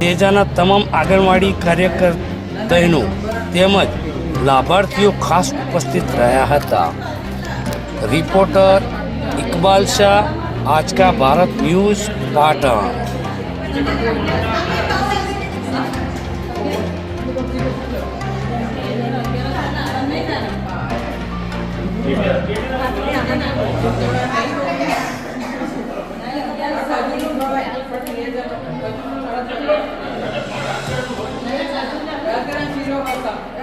તેજાના તમામ આંગણવાડી કાર્યકર બહેનો તેમજ લાભાર્થીઓ ખાસ ઉપસ્થિત રહ્યા હતા. Reporter Iqbal Shah Aajka Bharat news Patan.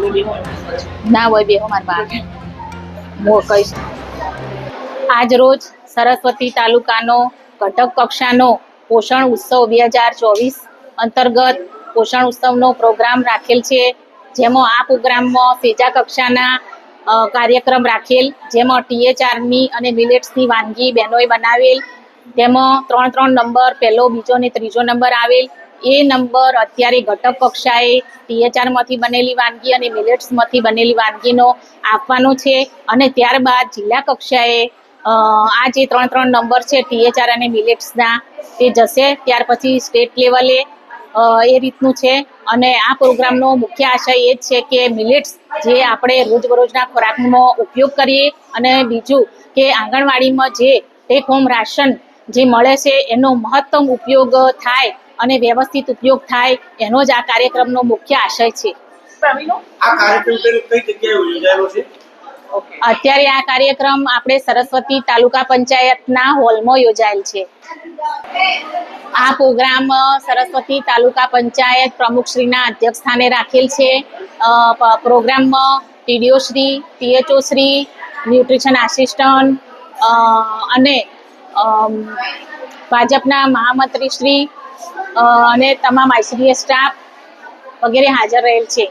ના હોય બેહો મારા બા હું આજ રોજ સરસ્વતી તાલુકાનો ઘટક કક્ષાનો પોષણ ઉત્સવ બે હજાર ચોવીસ અંતર્ગત પોષણ ઉત્સવનો પ્રોગ્રામ રાખેલ છે. જેમાં આ પ્રોગ્રામમાં સેજા કક્ષાના કાર્યક્રમ રાખેલ. જેમાં ટીએચઆરની અને મિલેટ્સની વાનગી બહેનોએ બનાવેલ. તેમાં ત્રણ ત્રણ નંબર, પહેલો, બીજો અને ત્રીજો નંબર આવેલ. એ નંબર અત્યારે ઘટક કક્ષાએ ટીએચઆરમાંથી બનેલી વાનગી અને મિલેટ્સમાંથી બનેલી વાનગીનો આપવાનો છે. અને ત્યારબાદ જિલ્લા કક્ષાએ આ જે ત્રણ ત્રણ નંબર છે ટીએચઆર અને મિલેટ્સના તે જશે. ત્યાર પછી સ્ટેટ લેવલે એ રીતનું છે. અને આ પ્રોગ્રામનો મુખ્ય આશય એ જ છે કે મિલેટ્સ જે આપણે રોજબરોજના ખોરાકમાં ઉપયોગ કરીએ. અને બીજું કે આંગણવાડીમાં જે ટેક હોમ રાશન જે મળે છે, એનો મહત્તમ ઉપયોગ થાય અને વ્યવસ્થિત ઉપયોગ થાય એનો જ આ કાર્યક્રમનો મુખ્ય આશય છે. આ કાર્યક્રમ કઈ કઈ જગ્યાએ યોજાયેલો છે? અત્યારે આ કાર્યક્રમ આપણે સરસ્વતી તાલુકા પંચાયતના હોલમાં યોજાયેલ છે. આ પ્રોગ્રામ સરસ્વતી તાલુકા પંચાયત પ્રમુખશ્રીના અધ્યક્ષ સ્થાને રાખેલ છે. પ્રોગ્રામમાં TDO Shri PHO Shri nutrition assistant અ, અને ભાજપના મહામંત્રી શ્રી અને તમામ આઈસીડીએસ સ્ટાફ વગેરે હાજર રહેલ છે.